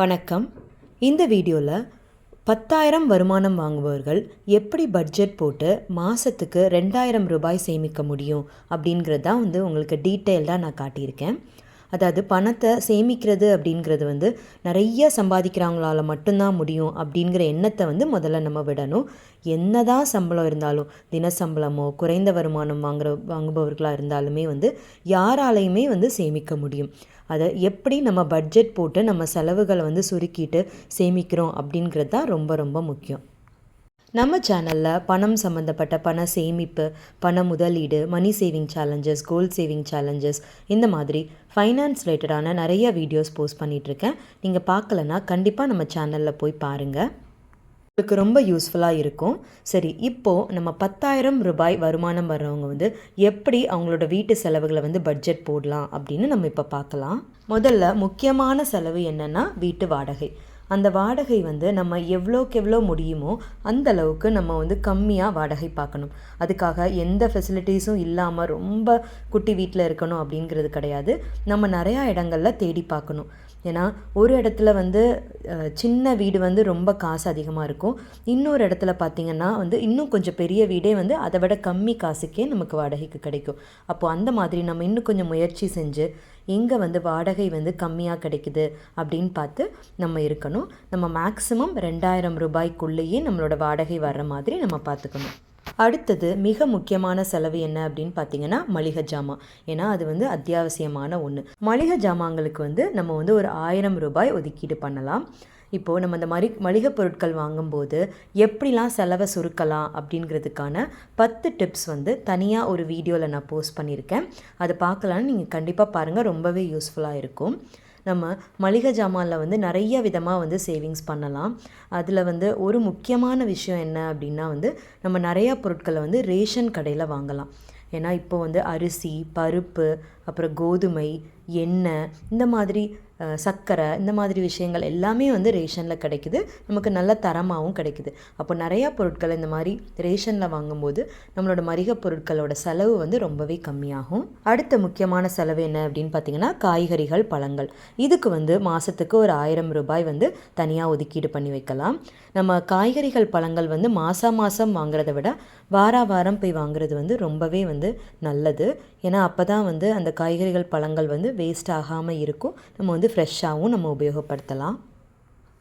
வணக்கம். இந்த வீடியோவில் பத்தாயிரம் வருமானம் வாங்குபவர்கள் எப்படி பட்ஜெட் போட்டு மாதத்துக்கு ரெண்டாயிரம் ரூபாய் சேமிக்க முடியும் அப்படிங்கிறது தான் வந்து உங்களுக்கு டீட்டெயில்டாக நான் காட்டியிருக்கேன். அதாவது பணத்தை சேமிக்கிறது அப்படிங்கிறது வந்து நிறைய சம்பாதிக்கிறவங்களால மட்டும்தான் முடியும் அப்படிங்கிற எண்ணத்தை வந்து முதல்ல நம்ம விடணும். என்ன தான் சம்பளம் இருந்தாலும் தின சம்பளமோ குறைந்த வருமானம் வாங்குற வாங்குபவர்களாக இருந்தாலுமே வந்து யாராலையுமே வந்து சேமிக்க முடியும். அதை எப்படி நம்ம பட்ஜெட் போட்டு நம்ம செலவுகளை வந்து சுருக்கிட்டு சேமிக்கிறோம் அப்படிங்கிறது தான் ரொம்ப ரொம்ப முக்கியம். நம்ம சேனலில் பணம் சம்மந்தப்பட்ட பண சேமிப்பு பண முதலீடு money saving challenges gold saving challenges இந்த மாதிரி ஃபைனான்ஸ் ரிலேட்டடான நிறைய வீடியோஸ் போஸ்ட் பண்ணிகிட்ருக்கேன் நீங்கள் பார்க்கலன்னா கண்டிப்பாக நம்ம சேனலில் போய் பாருங்கள் உங்களுக்கு ரொம்ப யூஸ்ஃபுல்லாக இருக்கும். சரி இப்போது நம்ம பத்தாயிரம் ரூபாய் வருமானம் வர்றவங்க வந்து எப்படி அவங்களோட வீட்டு செலவுகளை வந்து பட்ஜெட் போடலாம் அப்படின்னு நம்ம இப்போ பார்க்கலாம். முதல்ல முக்கியமான செலவு என்னென்னா வீட்டு வாடகை. அந்த வாடகை வந்து நம்ம எவ்வளோக்கு எவ்வளோ முடியுமோ அந்த அளவுக்கு நம்ம வந்து கம்மியாக வாடகை பார்க்கணும். அதுக்காக எந்த ஃபெசிலிட்டிஸும் இல்லாமல் ரொம்ப குட்டி வீட்டில் இருக்கணும் அப்படிங்கிறது கிடையாது. நம்ம நிறையா இடங்களில் தேடி பார்க்கணும். ஏன்னா ஒரு இடத்துல வந்து சின்ன வீடு வந்து ரொம்ப காசு அதிகமாக இருக்கும். இன்னொரு இடத்துல பார்த்திங்கன்னா வந்து இன்னும் கொஞ்சம் பெரிய வீடே வந்து அதை விட கம்மி காசுக்கே நமக்கு வாடகைக்கு கிடைக்கும். அப்போது அந்த மாதிரி நம்ம இன்னும் கொஞ்சம் முயற்சி செஞ்சு எங்கே வந்து வாடகை வந்து கம்மியாக கிடைக்குது அப்படின்னு பார்த்து நம்ம இருக்கணும். நம்ம மேக்ஸிமம் ரெண்டாயிரம் ரூபாய்க்குள்ளேயே நம்மளோட வாடகை வர்ற மாதிரி நம்ம பார்த்துக்கணும். அடுத்தது மிக முக்கியமான செலவு என்ன அப்படின்னு பார்த்தீங்கன்னா மளிகை ஜாமான். ஏன்னா அது வந்து அத்தியாவசியமான ஒன்று மளிகை ஜாமான்களுக்கு வந்து நம்ம வந்து ஒரு ஆயிரம் ரூபாய் ஒதுக்கீடு பண்ணலாம். இப்போது நம்ம இந்த மரி மளிகை பொருட்கள் வாங்கும்போது எப்படிலாம் செலவை சுருக்கலாம் அப்படிங்கிறதுக்கான பத்து டிப்ஸ் வந்து தனியாக ஒரு வீடியோவில் நான் போஸ்ட் பண்ணியிருக்கேன். அதை பார்க்கலான்னு நீங்கள் கண்டிப்பாக பாருங்கள் ரொம்பவே யூஸ்ஃபுல்லாக இருக்கும். நம்ம மளிகை ஜாமானில் வந்து நிறைய விதமாக வந்து சேவிங்ஸ் பண்ணலாம். அதில் வந்து ஒரு முக்கியமான விஷயம் என்ன அப்படின்னா வந்து நம்ம நிறையா பொருட்களை வந்து ரேஷன் கடையில் வாங்கலாம். ஏன்னா இப்போ வந்து அரிசி பருப்பு அப்புறம் கோதுமை எண்ணெய் இந்த மாதிரி சர்க்கரை இந்த மாதிரி விஷயங்கள் எல்லாமே வந்து ரேஷனில் கிடைக்குது. நமக்கு நல்ல தரமாகவும் கிடைக்குது. அப்போ நிறையா பொருட்கள் இந்த மாதிரி ரேஷனில் வாங்கும்போது நம்மளோட மளிகை பொருட்களோட செலவு வந்து ரொம்பவே கம்மியாகும். அடுத்த முக்கியமான செலவு என்ன அப்படின்னு பார்த்தீங்கன்னா காய்கறிகள் பழங்கள். இதுக்கு வந்து மாதத்துக்கு ஒரு ஆயிரம் ரூபாய் வந்து தனியாக ஒதுக்கீடு பண்ணி வைக்கலாம். நம்ம காய்கறிகள் பழங்கள் வந்து மாதம் மாதம் வாங்குறத விட வார வாரம் போய் வாங்குறது வந்து ரொம்பவே வந்து நல்லது. ஏன்னா அப்போ தான் வந்து அந்த காய்கறிகள் பழங்கள் வந்து வேஸ்ட் ஆகாமல் இருக்கும். நம்ம வந்து ஃப்ரெஷ்ஷாகவும் நம்ம உபயோகப்படுத்தலாம்.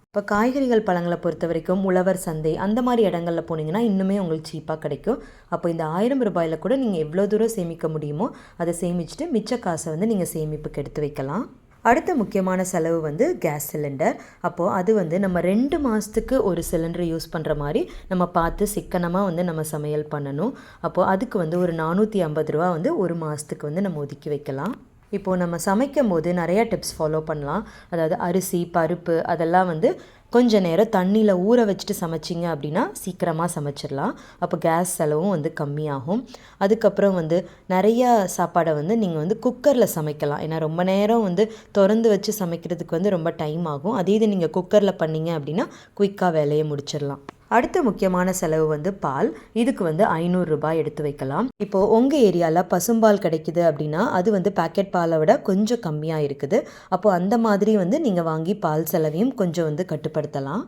இப்போ காய்கறிகள் பழங்களை பொறுத்த வரைக்கும் உழவர் சந்தை அந்த மாதிரி இடங்களில் போனீங்கன்னா இன்னுமே உங்களுக்கு சீப்பாக கிடைக்கும். அப்போ இந்த ஆயிரம் ரூபாயில் கூட நீங்கள் எவ்வளோ தூரம் சேமிக்க முடியுமோ அதை சேமிச்சுட்டு மிச்ச காசை வந்து நீங்கள் சேமிப்புக்கு எடுத்து வைக்கலாம். அடுத்த முக்கியமான செலவு வந்து கேஸ் சிலிண்டர். அப்போது அது வந்து நம்ம ரெண்டு மாதத்துக்கு ஒரு சிலிண்டர் யூஸ் பண்ணுற மாதிரி நம்ம பார்த்து சிக்கனமாக வந்து நம்ம சமையல் பண்ணணும். அப்போது அதுக்கு வந்து ஒரு நானூற்றி ஐம்பது ரூபா வந்து ஒரு மாதத்துக்கு வந்து நம்ம ஒதுக்கி வைக்கலாம். இப்போது நம்ம சமைக்கும் போது நிறையா டிப்ஸ் ஃபாலோ பண்ணலாம். அதாவது அரிசி பருப்பு அதெல்லாம் வந்து கொஞ்ச நேரம் தண்ணியில் ஊற வச்சுட்டு சமைச்சிங்க அப்படின்னா சீக்கிரமாக சமைச்சிடலாம். அப்போ கேஸ் செலவும் வந்து கம்மியாகும். அதுக்கப்புறம் வந்து நிறையா சாப்பாடை வந்து நீங்கள் வந்து குக்கரில் சமைக்கலாம். ஏன்னா ரொம்ப நேரம் வந்து திறந்து வச்சு சமைக்கிறதுக்கு வந்து ரொம்ப டைம் ஆகும். அதே இது நீங்கள் குக்கரில் பண்ணீங்க அப்படின்னா குயிக்காக வேலையை முடிச்சிடலாம். அடுத்த முக்கியமான செலவு வந்து பால். இதுக்கு வந்து ஐநூறு ரூபாய் எடுத்து வைக்கலாம். இப்போது உங்கள் ஏரியாவில் பசும்பால் கிடைக்குது அப்படின்னா அது வந்து பாக்கெட் பாலை விட கொஞ்சம் கம்மியாக இருக்குது. அப்போது அந்த மாதிரி வந்து நீங்கள் வாங்கி பால் செலவையும் கொஞ்சம் வந்து கட்டுப்படுத்தலாம்.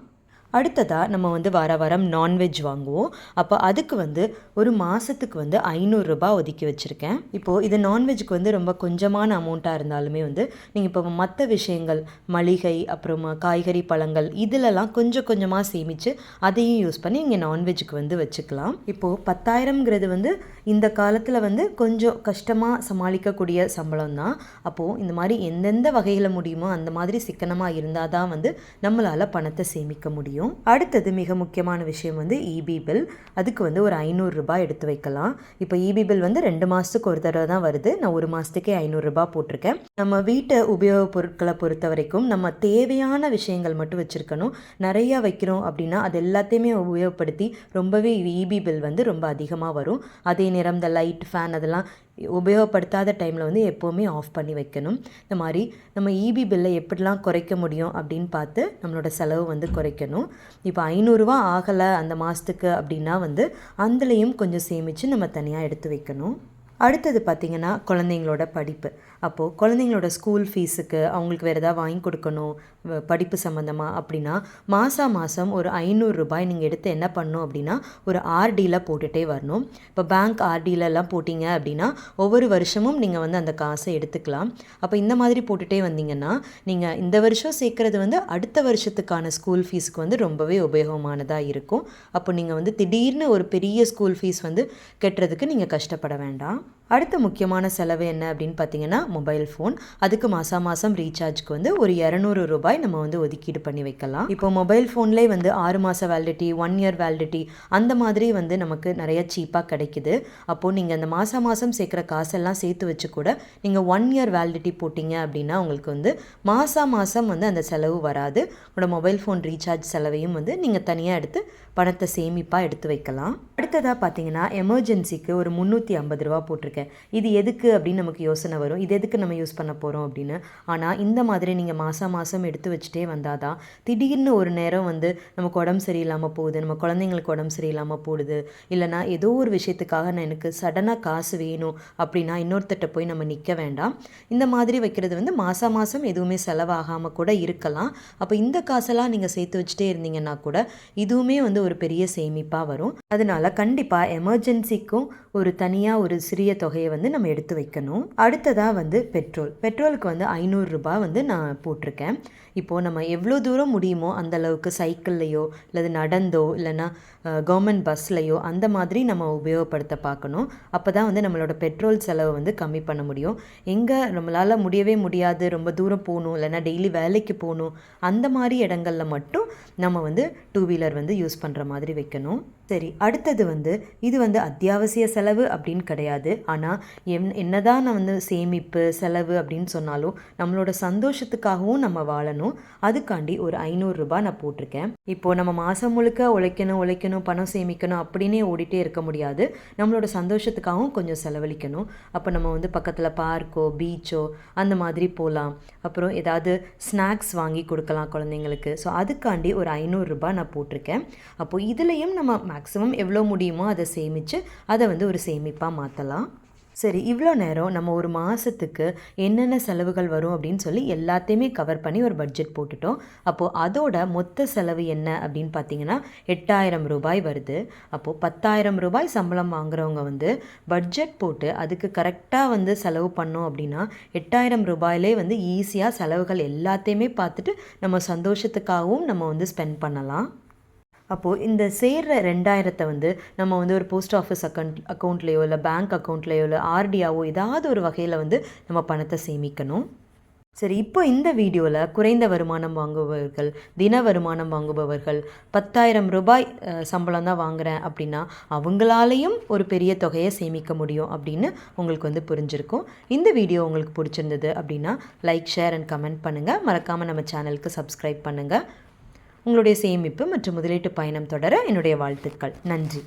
அடுத்ததாக நம்ம வந்து வார வாரம் நான்வெஜ் வாங்குவோம். அப்போ அதுக்கு வந்து ஒரு மாதத்துக்கு வந்து ஐநூறுரூபா ஒதுக்கி வச்சுருக்கேன். இப்போது இது நான்வெஜ்ஜுக்கு வந்து ரொம்ப கொஞ்சமான அமௌண்ட்டாக இருந்தாலுமே வந்து நீங்கள் இப்போ மற்ற விஷயங்கள் மளிகை அப்புறமா காய்கறி பழங்கள் இதிலெல்லாம் கொஞ்சம் கொஞ்சமாக சேமித்து அதையும் யூஸ் பண்ணி நீங்கள் நான்வெஜ்ஜுக்கு வந்து வச்சுக்கலாம். இப்போது பத்தாயிரம்ங்கிறது வந்து இந்த காலத்தில் வந்து கொஞ்சம் கஷ்டமாக சமாளிக்கக்கூடிய சம்பளம் தான் அப்போது இந்த மாதிரி எந்தெந்த வகையில் முடியுமோ அந்த மாதிரி சிக்கனமாக இருந்தால் தான் வந்து நம்மளால் பணத்தை சேமிக்க முடியும். அடுத்தது மிக முக்கியமான விஷயம் வந்து இபி பில் அதுக்கு வந்து ஒரு ஐநூறுரூபா எடுத்து வைக்கலாம். இப்போ இபி பில் வந்து ரெண்டு மாதத்துக்கு ஒரு தடவை தான் வருது. நான் ஒரு மாதத்துக்கே ஐநூறுரூபா போட்டிருக்கேன். நம்ம வீட்டை உபயோகப் பொருட்களை பொறுத்த வரைக்கும் நம்ம தேவையான விஷயங்கள் மட்டும் வச்சுருக்கணும். நிறையா வைக்கிறோம் அப்படின்னா அது எல்லாத்தையுமே உபயோகப்படுத்தி ரொம்பவே இபி பில் வந்து ரொம்ப அதிகமாக வரும். அதே நிறம் இந்த லைட் ஃபேன் அதெல்லாம் உபயோகப்படுத்தாத டைமில் வந்து எப்போவுமே ஆஃப் பண்ணி வைக்கணும். இந்த மாதிரி நம்ம இபி பில்லை எப்படிலாம் குறைக்க முடியும் அப்படின்னு பார்த்து நம்மளோட செலவு வந்து குறைக்கணும். இப்போ ஐநூறுரூவா ஆகலை அந்த மாதத்துக்கு அப்படின்னா வந்து அதுலேயும் கொஞ்சம் சேமித்து நம்ம தனியாக எடுத்து வைக்கணும். அடுத்தது பார்த்திங்கன்னா குழந்தைங்களோட படிப்பு. அப்போது குழந்தைங்களோட ஸ்கூல் ஃபீஸுக்கு அவங்களுக்கு வேறு ஏதாவது வாங்கி கொடுக்கணும் வ- படிப்பு சம்மந்தமாக அப்படின்னா மாதம் மாதம் ஒரு ஐநூறு ரூபாய் நீங்கள் எடுத்து என்ன பண்ணணும் அப்படின்னா ஒரு ஆர்டியில் போட்டுகிட்டே வரணும். இப்போ பேங்க் ஆர்டியிலலாம் போட்டிங்க அப்படின்னா ஒவ்வொரு வருஷமும் நீங்கள் வந்து அந்த காசை எடுத்துக்கலாம். அப்போ இந்த மாதிரி போட்டுகிட்டே வந்தீங்கன்னா நீங்கள் இந்த வருஷம் சேர்க்குறது வந்து அடுத்த வருஷத்துக்கான ஸ்கூல் ஃபீஸுக்கு வந்து ரொம்பவே உபயோகமானதாக இருக்கும். அப்போ நீங்கள் வந்து திடீர்னு ஒரு பெரிய ஸ்கூல் ஃபீஸ் வந்து கட்டுறதுக்கு நீங்கள் கஷ்டப்பட வேண்டாம். அடுத்த முக்கியமான செலவு என்ன அப்படின்னு பார்த்தீங்கன்னா மொபைல் ஃபோன் அதுக்கு மாதம் மாதம் ரீசார்ஜ்க்கு வந்து ஒரு இரநூறு ரூபாய் நம்ம வந்து ஒதுக்கீடு பண்ணி வைக்கலாம். இப்போ மொபைல் ஃபோன்லேயே வந்து ஆறு மாத வேலிடிட்டி ஒன் இயர் வேலிடிட்டி அந்த மாதிரி வந்து நமக்கு நிறைய சீப்பாக கிடைக்குது. அப்போது நீங்கள் அந்த மாதம் மாதம் சேர்க்குற காசெல்லாம் சேர்த்து வச்சு கூட நீங்கள் ஒன் இயர் வேலிடிட்டி போட்டிங்க அப்படின்னா உங்களுக்கு வந்து மாதம் மாதம் வந்து அந்த செலவு வராது. உங்களோட மொபைல் ஃபோன் ரீசார்ஜ் செலவையும் வந்து நீங்கள் தனியாக எடுத்து பணத்தை சேமிப்பாக எடுத்து வைக்கலாம். அடுத்ததாக பார்த்தீங்கன்னா எமர்ஜென்சிக்கு ஒரு முந்நூற்றி ஐம்பது ரூபா போட்டிருக்கேன். இது எதுக்கு அப்படின்னு நமக்கு யோசனை வரும். இது எதுக்கு நம்ம யூஸ் பண்ண போகிறோம் அப்படின்னு? ஆனால் இந்த மாதிரி நீங்கள் மாதம் மாதம் எடுத்து வச்சுட்டே வந்தால் தான் திடீர்னு ஒரு நேரம் வந்து நமக்கு உடம்பு சரியில்லாமல் போகுது நம்ம குழந்தைங்களுக்கு உடம்பு சரியில்லாமல் போடுது. இல்லைனா ஏதோ ஒரு விஷயத்துக்காக நான் எனக்கு சடனாக காசு வேணும் அப்படின்னா இன்னொருத்தட்ட போய் நம்ம நிற்க வேண்டாம். இந்த மாதிரி வைக்கிறது வந்து மாதம் மாதம் எதுவுமே செலவாகாமல் கூட இருக்கலாம். அப்போ இந்த காசெல்லாம் நீங்கள் சேர்த்து வச்சுட்டே இருந்தீங்கன்னா கூட இதுவுமே வந்து ஒரு பெரிய சேமிப்பாக வரும். அதனால கண்டிப்பாக எமர்ஜென்சிக்கும் ஒரு தனியாக ஒரு சிறிய தொகையை வந்து நம்ம எடுத்து வைக்கணும். அடுத்ததாக வந்து பெட்ரோல். பெட்ரோலுக்கு வந்து ஐநூறுரூபா வந்து நான் போட்டிருக்கேன். இப்போது நம்ம எவ்வளோ தூரம் முடியுமோ அந்த அளவுக்கு சைக்கிள்லையோ இல்லை நடந்தோ இல்லைன்னா கவர்மெண்ட் பஸ்லையோ அந்த மாதிரி நம்ம உபயோகப்படுத்த பார்க்கணும் அப்போ தான் வந்து நம்மளோட பெட்ரோல் செலவை வந்து கம்மி பண்ண முடியும். எங்கே நம்மளால் முடியவே முடியாது ரொம்ப தூரம் போகணும் இல்லைன்னா டெய்லி வேலைக்கு போகணும் அந்த மாதிரி இடங்கள்ல மட்டும் நம்ம வந்து டூ வீலர் வந்து யூஸ் பண்ணுற மாதிரி வைக்கணும். சரி அடுத்தது வந்து இது வந்து அத்தியாவசிய செலவு அப்படின்னு கிடையாது. ஆனால் என் என்னதான் நான் வந்து சேமிப்பு செலவு அப்படின்னு சொன்னாலும் நம்மளோட சந்தோஷத்துக்காகவும் நம்ம வாழணும். அதுக்காண்டி ஒரு ஐநூறுரூபா நான் போட்டிருக்கேன். இப்போது நம்ம மாதம் முழுக்க உழைக்கணும் உழைக்கணும் பணம் சேமிக்கணும் அப்படின்னே ஓடிட்டே இருக்க முடியாது. நம்மளோட சந்தோஷத்துக்காகவும் கொஞ்சம் செலவழிக்கணும். அப்போ நம்ம வந்து பக்கத்தில் பார்க்கோ பீச்சோ அந்த மாதிரி போகலாம் அப்புறம் ஏதாவது ஸ்நாக்ஸ் வாங்கி கொடுக்கலாம் குழந்தைங்களுக்கு. ஸோ அதுக்காண்டி ஒரு ஐநூறுரூபா நான் போட்டிருக்கேன். அப்போது இதுலேயும் நம்ம மேக்ஸிமம் எவ்வளோ முடியுமோ அதை சேமித்து அதை வந்து ஒரு சேமிப்பாக மாற்றலாம் சரி இவ்வளோ நேரம் நம்ம ஒரு மாதத்துக்கு என்னென்ன செலவுகள் வரும் அப்படின்னு சொல்லி எல்லாத்தையுமே கவர் பண்ணி ஒரு பட்ஜெட் போட்டுட்டோம். அப்போது அதோட மொத்த செலவு என்ன அப்படின்னு பார்த்தீங்கன்னா எட்டாயிரம் ரூபாய் வருது. அப்போது பத்தாயிரம் ரூபாய் சம்பளம் வாங்குறவங்க வந்து பட்ஜெட் போட்டு அதுக்கு கரெக்டாக வந்து செலவு பண்ணோம் அப்படின்னா எட்டாயிரம் ரூபாயிலே வந்து ஈஸியாக செலவுகள் எல்லாத்தையுமே பார்த்துட்டு நம்ம சந்தோஷத்துக்காகவும் நம்ம வந்து ஸ்பெண்ட் பண்ணலாம். அப்போது இந்த சேர்ற ரெண்டாயிரத்தை வந்து நம்ம வந்து ஒரு போஸ்ட் ஆஃபீஸ் அக்கௌண்ட் அக்கௌண்ட்லேயோ இல்லை பேங்க் அக்கௌண்ட்லேயோ இல்லை ஆர்டியாவோ ஏதாவது ஒரு வகையில் வந்து நம்ம பணத்தை சேமிக்கணும். சரி இப்போ இந்த வீடியோவில் குறைந்த வருமானம் வாங்குபவர்கள் தின வருமானம் வாங்குபவர்கள் பத்தாயிரம் ரூபாய் சம்பளம் தான் வாங்குறேன் அப்படின்னா அவங்களாலேயும் ஒரு பெரிய தொகையை சேமிக்க முடியும் அப்படின்னு உங்களுக்கு வந்து புரிஞ்சிருக்கும். இந்த வீடியோ உங்களுக்கு பிடிச்சிருந்தது அப்படின்னா லைக் ஷேர் அண்ட் கமெண்ட் பண்ணுங்கள் மறக்காமல் நம்ம சேனலுக்கு சப்ஸ்கிரைப் பண்ணுங்கள் உங்களுடைய சேமிப்பு மற்றும் முதலீட்டு பயணம் தொடர என்னுடைய வாழ்த்துக்கள். நன்றி.